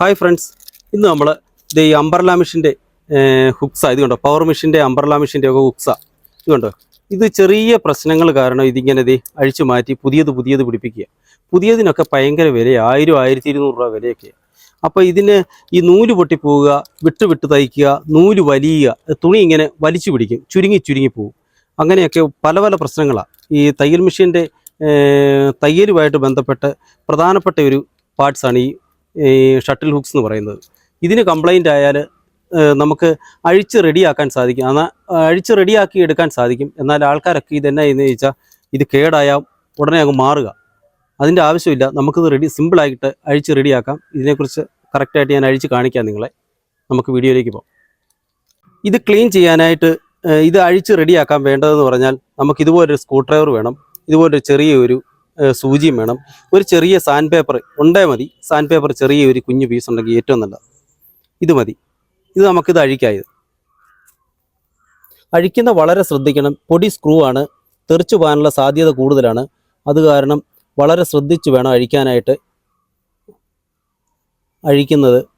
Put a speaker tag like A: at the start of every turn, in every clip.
A: Hi friends ഇന്ന് നമ്മൾ ഇത് ഈ അംബർല മെഷീന്റെ ഹുക്സ ഇത് കണ്ടോ? പവർ മെഷീന്റെ അംബർല മെഷീന്റെ ഒക്കെ ഹുക്സ ഇത് കണ്ടോ? ഇത് ചെറിയ പ്രശ്നങ്ങൾ കാരണം ഇതിങ്ങനെ ഇത് അഴിച്ചു മാറ്റി പുതിയത് പുതിയത് പിടിപ്പിക്കുക. പുതിയതിനൊക്കെ ഭയങ്കര വില ആയിരം ആയിരത്തി ഇരുന്നൂറ് രൂപ വിലയൊക്കെ. അപ്പോൾ ഇതിന് ഈ നൂൽ പൊട്ടിപ്പോവുക വിട്ട് വിട്ട് തയ്ക്കുക നൂൽ വലിയുക തുണി ഇങ്ങനെ വലിച്ചു പിടിക്കും ചുരുങ്ങി ചുരുങ്ങി പോകും അങ്ങനെയൊക്കെ പല പല പ്രശ്നങ്ങളാണ് ഈ തയ്യൽ മെഷീന്റെ തയ്യലുമായിട്ട് ബന്ധപ്പെട്ട് പ്രധാനപ്പെട്ട ഒരു പാർട്സാണ് ഈ ഈ ഷട്ടിൽ ഹുക്സ് എന്ന് പറയുന്നത്. ഇതിന് കംപ്ലൈന്റ് ആയാൽ നമുക്ക് അഴിച്ച് റെഡിയാക്കാൻ സാധിക്കും. എന്നാൽ അഴിച്ച് റെഡിയാക്കി എടുക്കാൻ സാധിക്കും. എന്നാൽ ആൾക്കാരൊക്കെ ഇതെന്നാ എന്ന് ചോദിച്ചാൽ ഇത് കേടായാൽ ഉടനെ അങ്ങ് മാറുക. അതിന്റെ ആവശ്യമില്ല. നമുക്കിത് റെഡി സിമ്പിളായിട്ട് അഴിച്ച് റെഡിയാക്കാം ഇതിനെക്കുറിച്ച് കറക്റ്റായിട്ട് ഞാൻ അഴിച്ച് കാണിക്കാം നിങ്ങളെ. നമുക്ക് വീഡിയോയിലേക്ക് പോകാം. ഇത് ക്ലീൻ ചെയ്യാനായിട്ട് ഇത് അഴിച്ച് റെഡിയാക്കാൻ വേണ്ടതെന്ന് പറഞ്ഞാൽ നമുക്ക് ഇതുപോലൊരു സ്ക്രൂ ഡ്രൈവർ വേണം. ഇതുപോലൊരു ചെറിയ ഒരു സൂചിയും വേണം. ഒരു ചെറിയ സാൻഡ് പേപ്പർ ഉണ്ടേ മതി. സാൻഡ് പേപ്പർ ചെറിയ ഒരു കുഞ്ഞു പീസ് ഉണ്ടെങ്കിൽ ഏറ്റവും നല്ലത്. ഇത് മതി. ഇത് നമുക്കിത് അഴിക്കായത്. അഴിക്കുന്ന വളരെ ശ്രദ്ധിക്കണം. പൊടി സ്ക്രൂ ആണ്. തെറിച്ചു പോകാനുള്ള സാധ്യത കൂടുതലാണ്. അത് കാരണം വളരെ ശ്രദ്ധിച്ച് വേണം അഴിക്കാനായിട്ട് അഴിക്കുന്നത്.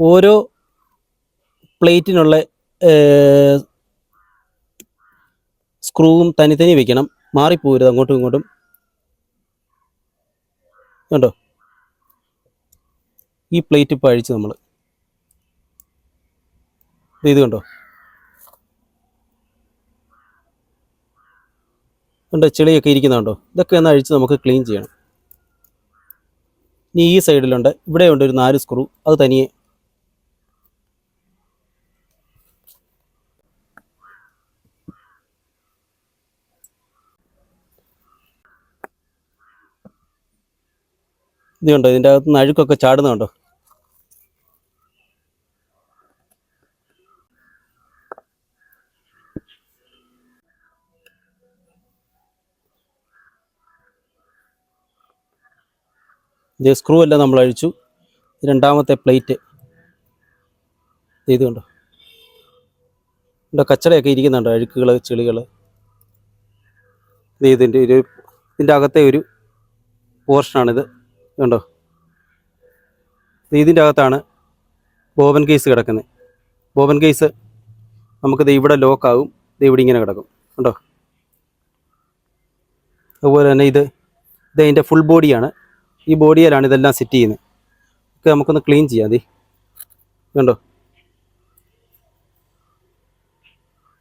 A: ഓരോ പ്ലേറ്റിനുള്ള സ്ക്രൂവും തനി തനി വെക്കണം. മാറിപ്പോരുത് അങ്ങോട്ടും ഇങ്ങോട്ടും. കണ്ടോ? ഈ പ്ലേറ്റ് ഇപ്പോൾ അഴിച്ച് നമ്മൾ ഇത് കണ്ടോ? കണ്ടോ? ചെളിയൊക്കെ ഇരിക്കുന്നുണ്ടോ ഇതൊക്കെ ഒന്ന് അഴിച്ച് നമുക്ക് ക്ലീൻ ചെയ്യണം. ഇനി ഈ സൈഡിലുണ്ട്. ഇവിടെയുണ്ട് ഒരു നാല് സ്ക്രൂ. അത് തനിയെ ഇത് കണ്ടോ? ഇതിന്റെ അകത്ത് നിന്ന് അഴുക്കൊക്കെ ചാടുന്നുണ്ടോ ഇത് സ്ക്രൂ എല്ലാം നമ്മൾ അഴിച്ചു. രണ്ടാമത്തെ പ്ലേറ്റ്. ഇത് കണ്ടോ? ഇവിടെ കച്ചടയൊക്കെ ഇരിക്കുന്നുണ്ടോ. അഴുക്കുകൾ ചെളികൾ. ഇത് ഇതിന്റെ ഒരു ഇതിന്റെ അകത്തെ ഒരു പോർഷനാണിത് കണ്ടോ? ഇതിന്റെ അകത്താണ് ബോബൻ കേസ് കിടക്കുന്നത്. ബോബൻ കേസ് നമുക്കിത് ഇവിടെ ലോക്കാവും ഇത് ഇവിടെ ഇങ്ങനെ കിടക്കും. കണ്ടോ? അതുപോലെ തന്നെ ഇത് ഇത് അതിന്റെ ഫുൾ ബോഡിയാണ് ഈ ബോഡിയിലാണ് ഇതെല്ലാം സെറ്റ് ചെയ്യുന്നത്. ഒക്കെ നമുക്കൊന്ന് ക്ലീൻ ചെയ്യാം അതെ കണ്ടോ?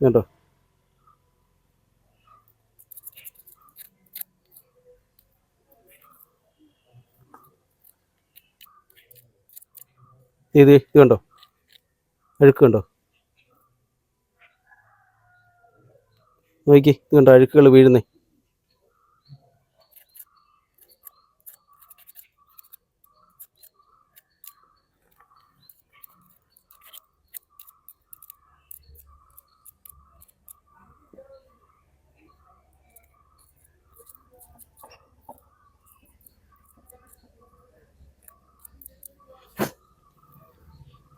A: കണ്ടോ? ഇത് ഇത് കണ്ടോ? അഴുക്ക് കണ്ടോ? നോക്കി ഇത് കണ്ടോ അഴുക്കുകൾ വീഴുന്നേ.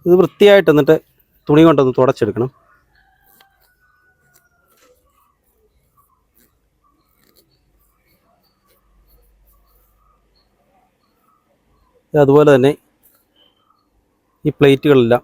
A: ഇത് വൃത്തിയായിട്ട് എന്നിട്ട് തുണി കൊണ്ടൊന്ന് തുടച്ചെടുക്കണം. അതുപോലെ തന്നെ ഈ പ്ലേറ്റുകളെല്ലാം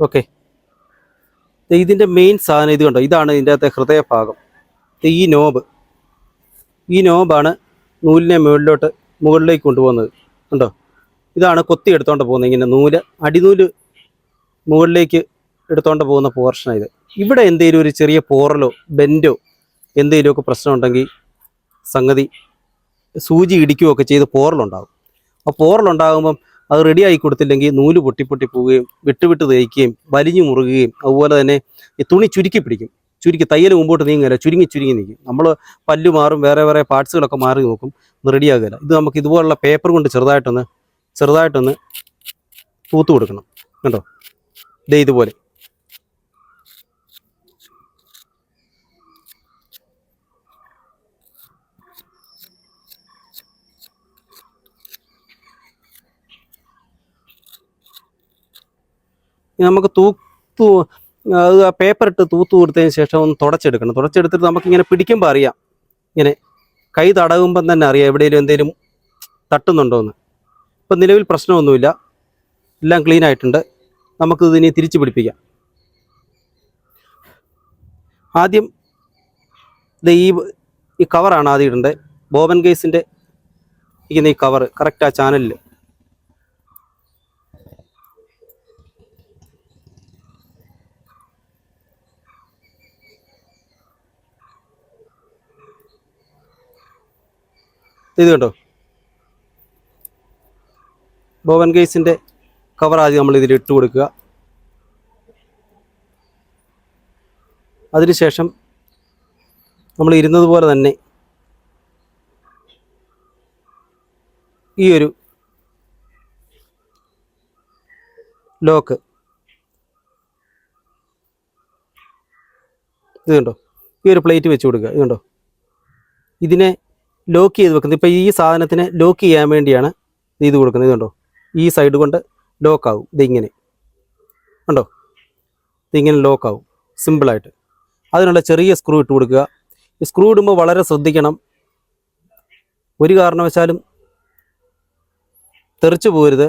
A: ഓക്കെ ഇതിന്റെ മെയിൻ സാധനം ഇത് കണ്ടോ? ഇതാണ് ഇതിന്റെ അകത്തെ ഹൃദയഭാഗം. ഈ നോബ് ഈ നോബാണ് നൂലിനെ മുകളിലോട്ട് മുകളിലേക്ക് കൊണ്ടുപോകുന്നത്. കണ്ടോ? ഇതാണ് കൊത്തി എടുത്തോണ്ട് പോകുന്നത് ഇങ്ങനെ നൂൽ. അടിനൂൽ മുകളിലേക്ക് എടുത്തോണ്ട് പോകുന്ന പോർഷനാണ് ഇത്. ഇവിടെ എന്തെങ്കിലും ഒരു ചെറിയ പോറലോ ബെൻഡോ എന്തെങ്കിലുമൊക്കെ പ്രശ്നം ഉണ്ടെങ്കിൽ സംഗതി സൂചി ഇടിക്കുകയൊക്കെ ചെയ്ത് പോറലുണ്ടാകും. ആ പോറലുണ്ടാകുമ്പം അത് റെഡി ആയി കൊടുത്തില്ലെങ്കിൽ നൂൽ പൊട്ടി പൊട്ടി പോവുകയും വിട്ട് വിട്ട് തേയ്ക്കുകയും വലിഞ്ഞു മുറുകുകയും അതുപോലെ തന്നെ ഈ തുണി ചുരുക്കി പിടിക്കും. ചുരുക്കി തയ്യൽ മുമ്പോട്ട് നീങ്ങില്ല ചുരുങ്ങി ചുരുങ്ങി നിൽക്കും. നമ്മൾ പല്ല് മാറും വേറെ വേറെ പാർട്സുകളൊക്കെ മാറി നോക്കും റെഡിയാകില്ല ഇത് നമുക്ക് ഇതുപോലുള്ള പേപ്പർ കൊണ്ട് ചെറുതായിട്ടൊന്ന് ചെറുതായിട്ടൊന്ന് തൂത്ത് കൊടുക്കണം. കണ്ടോ? ഇതേ ഇതുപോലെ. നമുക്ക് തൂത്തു അത് ആ പേപ്പർ ഇട്ട് തൂത്തു കൊടുത്തതിന് ശേഷം ഒന്ന് തുടച്ചെടുക്കണം. തുടച്ചെടുത്തിട്ട് നമുക്കിങ്ങനെ പിടിക്കുമ്പോൾ അറിയാം. ഇങ്ങനെ കൈ തടകുമ്പം തന്നെ അറിയാം എവിടെയെങ്കിലും എന്തെങ്കിലും തട്ടുന്നുണ്ടോ എന്ന്. ഇപ്പം നിലവിൽ പ്രശ്നമൊന്നുമില്ല. എല്ലാം ക്ലീൻ ആയിട്ടുണ്ട്. നമുക്ക് ഇതിനെ തിരിച്ചു പിടിപ്പിക്കാം. ആദ്യം ഇത് ഈ ഈ കവറാണ് ആദ്യം ഇടേണ്ടത് ബോബൻ കേസിന്റെ ഇരിക്കുന്ന ഈ കവർ കറക്റ്റ് ആ ചാനലിൽ ഇത് കണ്ടോ? ബോവൻ കേസിന്റെ കവർ ആദ്യം നമ്മൾ ഇതിൽ ഇട്ട് കൊടുക്കുക. അതിനുശേഷം നമ്മൾ ഇരുന്നത് പോലെ തന്നെ ഈ ഒരു ലോക്ക് ഇത് കണ്ടോ? ഈ ഒരു പ്ലേറ്റ് വെച്ച് കൊടുക്കുക. ഇത് കണ്ടോ? ഇതിനെ ലോക്ക് ചെയ്ത് വെക്കുന്നത്. ഇപ്പോൾ ഈ സാധനത്തിനെ ലോക്ക് ചെയ്യാൻ വേണ്ടിയാണ് ഇത് കൊടുക്കുന്നത്. ഇതുണ്ടോ ഈ സൈഡ് കൊണ്ട് ലോക്ക് ലോക്കാവും ഇതിങ്ങനെ ഉണ്ടോ ഇതിങ്ങനെ ലോക്കാവും സിമ്പിളായിട്ട് അതിനുള്ള ചെറിയ സ്ക്രൂ ഇട്ട് കൊടുക്കുക. ഈ സ്ക്രൂ ഇടുമ്പോൾ വളരെ ശ്രദ്ധിക്കണം. ഒരു കാരണവശാലും തെറിച്ചു പോരുത്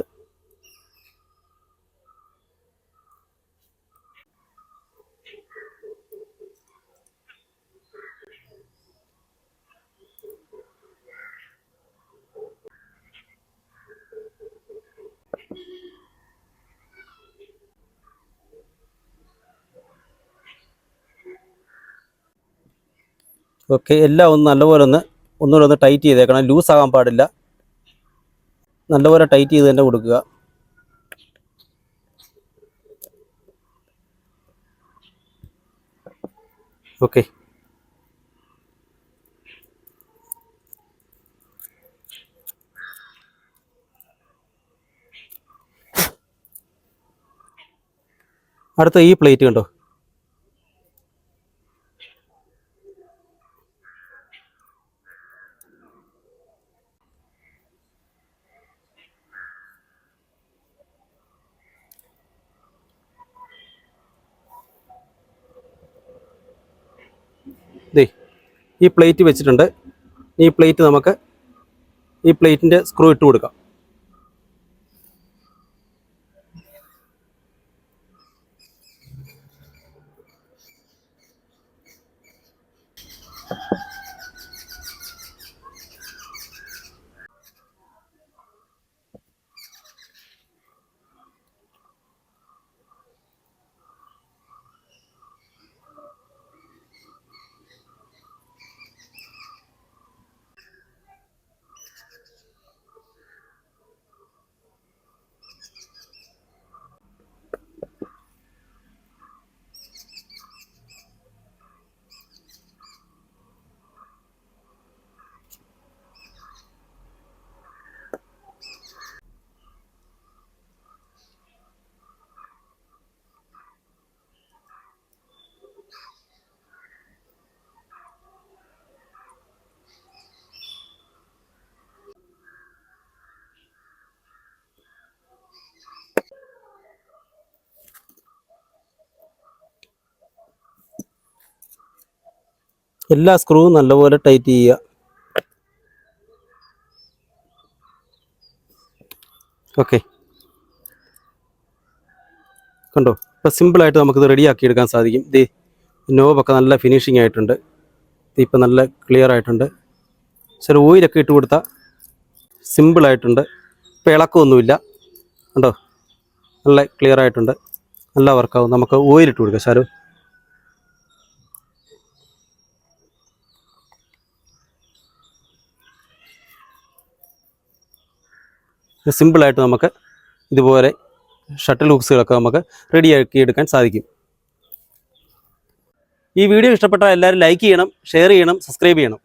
A: ഓക്കെ എല്ലാം ഒന്ന് നല്ലപോലെ ഒന്ന് ഒന്നുകൂടെ ഒന്ന് ടൈറ്റ് ചെയ്തേക്കണം. ലൂസ് ആകാൻ പാടില്ല. നല്ലപോലെ ടൈറ്റ് ചെയ്ത് തന്നെ കൊടുക്കുക. ഓക്കെ. അടുത്ത ഈ പ്ലേറ്റ് കണ്ടോ ദേ ഈ പ്ലേറ്റ് വെച്ചിട്ടുണ്ട്. ഈ പ്ലേറ്റ് നമുക്ക് ഈ പ്ലേറ്റിന്റെ സ്ക്രൂ ഇട്ട് കൊടുക്കാം. എല്ലാ സ്ക്രൂവും നല്ലപോലെ ടൈറ്റ് ചെയ്യുക. ഓക്കെ കണ്ടോ? ഇപ്പോൾ സിമ്പിളായിട്ട് നമുക്കിത് റെഡിയാക്കി എടുക്കാൻ സാധിക്കും. ഇത് നോബൊക്കെ നല്ല ഫിനിഷിംഗ് ആയിട്ടുണ്ട്. ഇപ്പം നല്ല ക്ലിയർ ആയിട്ടുണ്ട്. ചില ഓയിലൊക്കെ ഇട്ട് കൊടുത്താൽ സിമ്പിളായിട്ടുണ്ട് ഇപ്പോൾ ഇളക്കമൊന്നുമില്ല. കണ്ടോ? നല്ല ക്ലിയർ ആയിട്ടുണ്ട്. നല്ല വർക്കാവും നമുക്ക് ഓയിലിട്ട് കൊടുക്കാം ശാലു സിമ്പിളായിട്ട് നമുക്ക് ഇതുപോലെ ഷട്ടിൽ ഹുക്സുകളൊക്കെ നമുക്ക് റെഡിയാക്കി എടുക്കാൻ സാധിക്കും. ഈ വീഡിയോ ഇഷ്ടപ്പെട്ടാൽ എല്ലാവരും ലൈക്ക് ചെയ്യണം ഷെയർ ചെയ്യണം സബ്സ്ക്രൈബ് ചെയ്യണം.